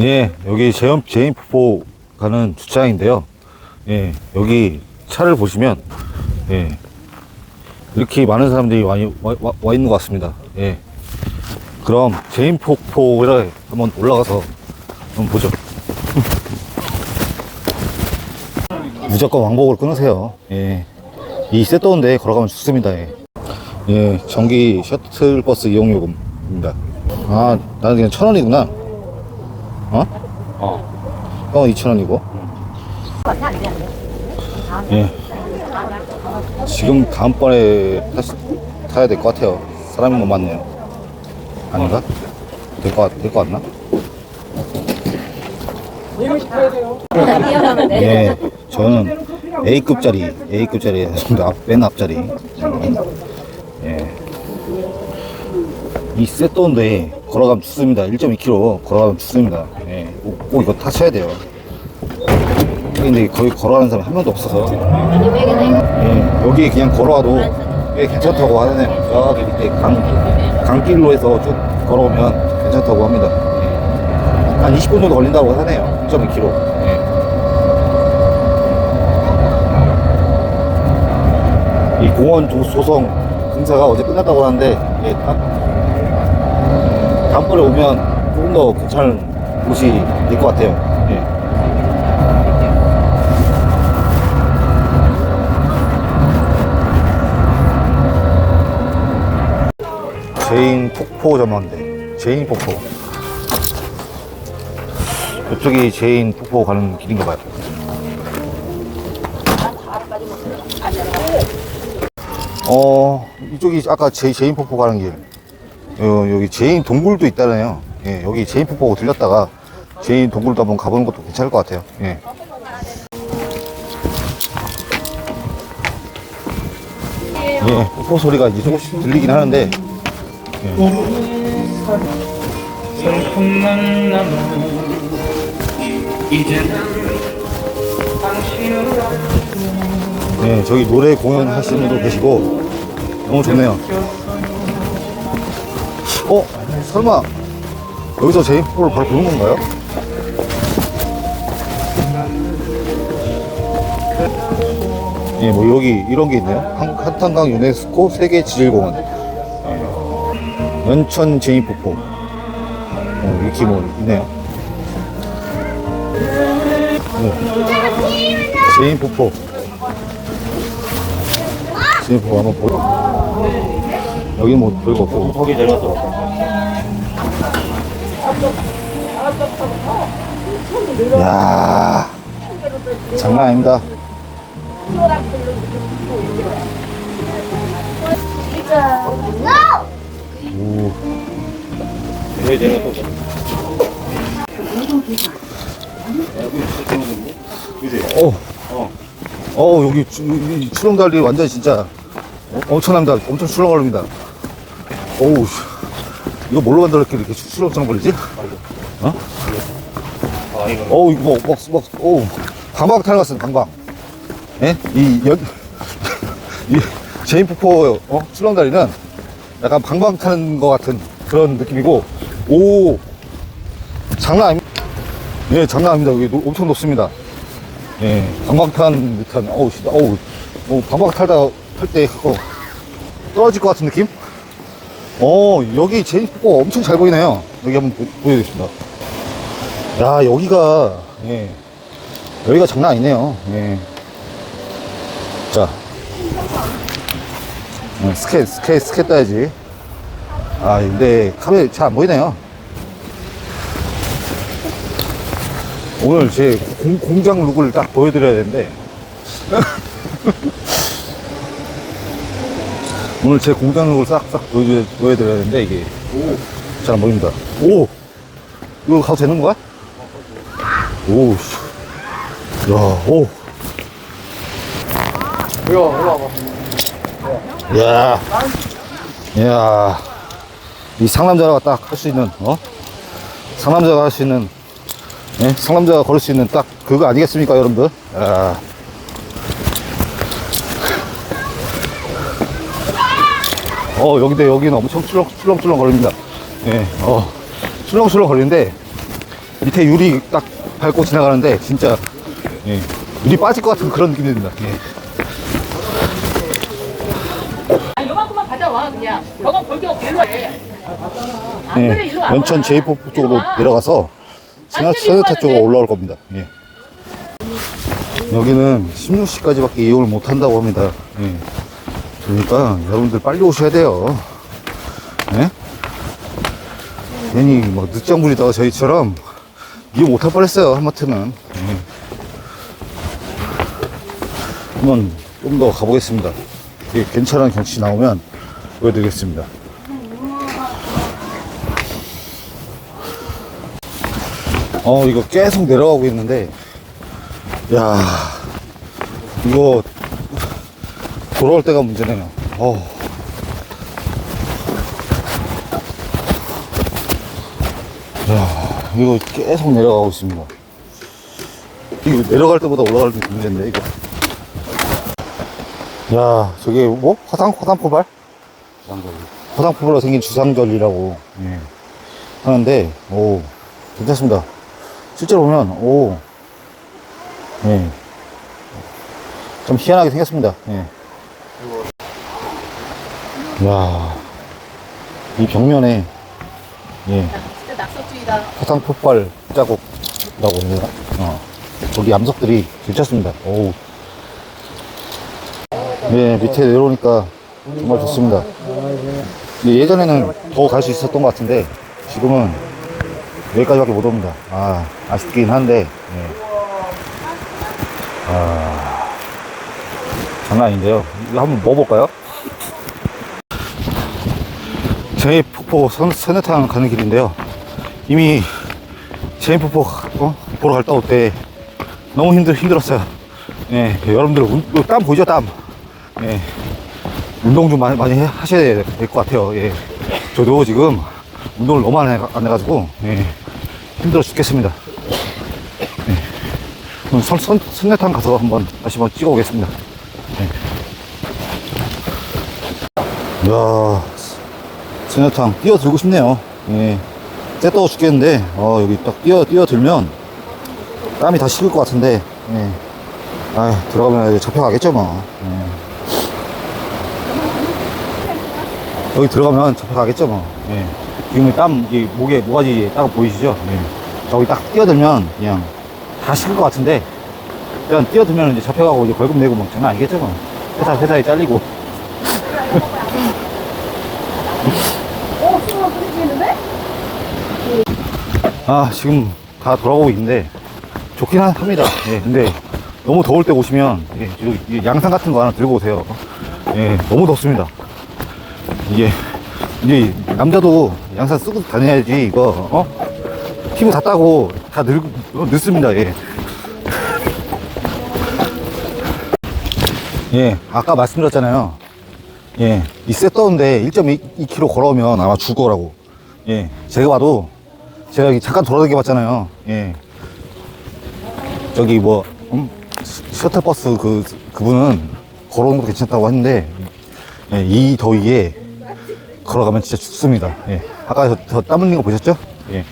예, 여기 제인, 제인폭포 가는 주차장인데요. 예, 여기 차를 보시면, 예, 이렇게 많은 사람들이 와, 와, 와- 와 있는 것 같습니다. 예. 그럼 제인폭포를 한번 올라가서 한번 보죠. 무조건 왕복을 끊으세요. 예. 이 세터인데 걸어가면 좋습니다. 예. 예, 전기 셔틀버스 이용 요금입니다. 아, 나는 그냥 천 원이구나. 어? 어. 어, 2,000원이고. 예. 지금 다음번에 타, 타야 될 것 같아요. 사람이 못 많네요. 아닌가? 될 것, 될것 같나? 예. 저는 A급짜리, A급짜리, 앞, 맨 앞자리. 예. 이 세또인데 걸어가면 죽습니다. 1.2km 걸어가면 죽습니다. 예. 꼭, 꼭 이거 타셔야 돼요. 근데 거기 걸어가는 사람이 한 명도 없어서 예. 여기 그냥 걸어와도 꽤 괜찮다고 하네요. 저기 밑에 강, 강길로 해서 쭉 걸어오면 괜찮다고 합니다. 예. 한 20분 정도 걸린다고 하네요. 1.2km. 이 공원 조- 조성 공사가 어제 끝났다고 하는데 예, 다, 다음번에 오면 조금 더 괜찮은 곳이 될 것 같아요. 예. 제인 폭포 전망대. 제인 폭포. 이쪽이 제인 폭포 가는 길인가 봐요. 어, 이쪽이 아까 제, 제인 폭포 가는 길. 어, 여기 제인 동굴도 있다네요. 예, 여기 제인 폭포 들렸다가 제인 동굴도 한번 가보는 것도 괜찮을 것 같아요. 예. 예, 폭포 소리가 조금씩 들리긴 하는데, 당신을 예, 저기 노래 공연 하시는 분도 계시고, 너무 좋네요. 어? 설마, 여기서 제인 폭포를 바로 보는 건가요? 예, 뭐 여기 이런 게 있네요. 한, 한탄강 유네스코 세계 지질공원. 예. 연천 제인 폭포. 어, 이렇게 뭐 있네요. 네. 제인 폭포. 제인 폭포 한번 보여. 여기 뭐 별거 없고. 거기 내려서 야 장난 아닙니다. 오. 내려서 어. 어, 여기 이 출렁다리 완전 진짜 어, 엄청납니다. 엄청 출렁거립니다. 어우, 씨. 이거 뭘로 만들었길래 이렇게 출렁출렁 거리지? 어? 아 이거 어우, 이거 뭐, 막, 막, 어우. 타러 갔어요, 방방. 예? 이, 연, 이, 제인 폭포, 어? 출렁다리는 약간 방방 타는 것 같은 그런 느낌이고, 오, 장난 아닙니다. 예, 장난 아닙니다. 여기 노- 엄청 높습니다. 예, 방방 타는 듯한, 어우, 씨, 어우, 뭐, 방방 타다가, 탈 때, 그거, 떨어질 것 같은 느낌? 어, 여기 제인폭포 엄청 잘 보이네요. 여기 한번 보, 보여드리겠습니다. 야, 여기가, 예. 여기가 장난 아니네요. 예. 자. 어, 스케, 스케, 스케 따야지. 아, 근데 카메라 잘안 보이네요. 오늘 제 공, 공장 룩을 딱 보여드려야 되는데. 오늘 제 공장 룩을 싹싹 보여드려, 보여드려야 되는데, 이게. 잘 안 보입니다. 오! 이거 가도 되는 거야? 오, 씨. 야, 오. 이거 와봐 야. 야. 이 상남자가 딱 할 수 있는, 어? 상남자가 할 수 있는, 예? 상남자가 걸을 수 있는 딱 그거 아니겠습니까, 여러분들? 야. 어, 여기인데 여기는 엄청 출렁, 출렁출렁 거립니다. 예, 어, 출렁출렁 거리는데, 밑에 유리 딱 밟고 지나가는데 진짜 예, 유리 빠질 것 같은 그런 느낌이 듭니다. 예. 아, 요만큼만 가져와 그냥. 저건 볼게 없고 일로 해. 안 그래 예, 일로 와. 연천 제이포 쪽으로 와. 내려가서 지나 세네타 쪽으로 올라올 겁니다. 예. 여기는 16시까지밖에 이용을 못 한다고 합니다. 예. 그러니까 여러분들 빨리 오셔야 돼요. 예? 괜히 뭐 늦장 부리다가 저희처럼 이용 못할 뻔했어요. 하마터면. 예. 한번 좀 더 가보겠습니다. 예, 괜찮은 경치 나오면 보여드리겠습니다. 어, 이거 계속 내려가고 있는데, 야 이거, 돌아올 때가 문제네요. 어. 야 이거 계속 내려가고 있습니다. 이거 내려갈 때보다 올라갈 때 문제인데, 이거. 야, 저게 뭐? 화상, 화상포발? 화상포발로 생긴 주상절이라고, 예. 하는데, 오, 괜찮습니다. 실제로 보면, 오, 예. 좀 희한하게 생겼습니다. 예. 야, 이 벽면에, 예, 진짜 낙서주의다. 화상 폭발 자국이라고 해야 되나? 어, 거기 암석들이 괜찮습니다. 오. 네, 밑에 내려오니까 정말 좋습니다. 예, 예전에는 더 갈 수 있었던 것 같은데, 지금은 여기까지밖에 못 옵니다. 아, 아쉽긴 한데, 예. 아, 장난 아닌데요. 이거 한번 먹어볼까요? 제이 폭포 선, 선녀탕 가는 길인데요. 이미 제이 폭포 어? 보러 갔다 올 때 너무 힘들, 힘들었어요. 예, 여러분들 운- 이거 땀 보이죠? 땀. 예. 운동 좀 많이, 많이 해- 하셔야 될 것 같아요. 예. 저도 지금 운동을 너무 안, 해, 안 해가지고, 예. 힘들어 죽겠습니다. 예. 그럼 선, 선, 선녀탕 가서 한번 다시 한번 찍어 오겠습니다. 예. 이야, 선녀탕 뛰어들고 싶네요. 예. 떼떠워 죽겠는데, 어, 여기 딱 뛰어, 뛰어들면 땀이 다 식을 것 같은데, 예. 아 들어가면 잡혀가겠죠, 뭐. 예. 여기 들어가면 잡혀가겠죠, 뭐. 예. 지금 땀, 이 목에 모가지 딱 보이시죠? 예. 저기 딱 뛰어들면 그냥 다 식을 것 같은데, 일단 뛰어들면 이제 잡혀가고 이제 벌금 내고 뭐 장난 아니겠죠, 뭐. 회사, 회사에 잘리고. 오, 수박 뿌리시는데? 아, 지금 다 돌아오고 있는데, 좋긴 하- 합니다. 예, 근데 너무 더울 때 오시면, 예, 양산 같은 거 하나 들고 오세요. 예, 너무 덥습니다. 이게, 이제 남자도 양산 쓰고 다녀야지, 이거, 어? 피부 다 따고 다 늙, 어, 늦습니다, 예. 예, 아까 말씀드렸잖아요. 예, 이 셋다운데 1.2km 걸어오면 아마 죽을 거라고. 예, 제가 봐도 제가 여기 잠깐 돌아다녀 봤잖아요. 예. 저기 뭐, 음, 시- 셔틀버스 그, 그분은 걸어오는 것도 괜찮다고 했는데, 예, 이 더위에 걸어가면 진짜 죽습니다. 예. 아까 저, 저 땀 흘린 거 보셨죠? 예.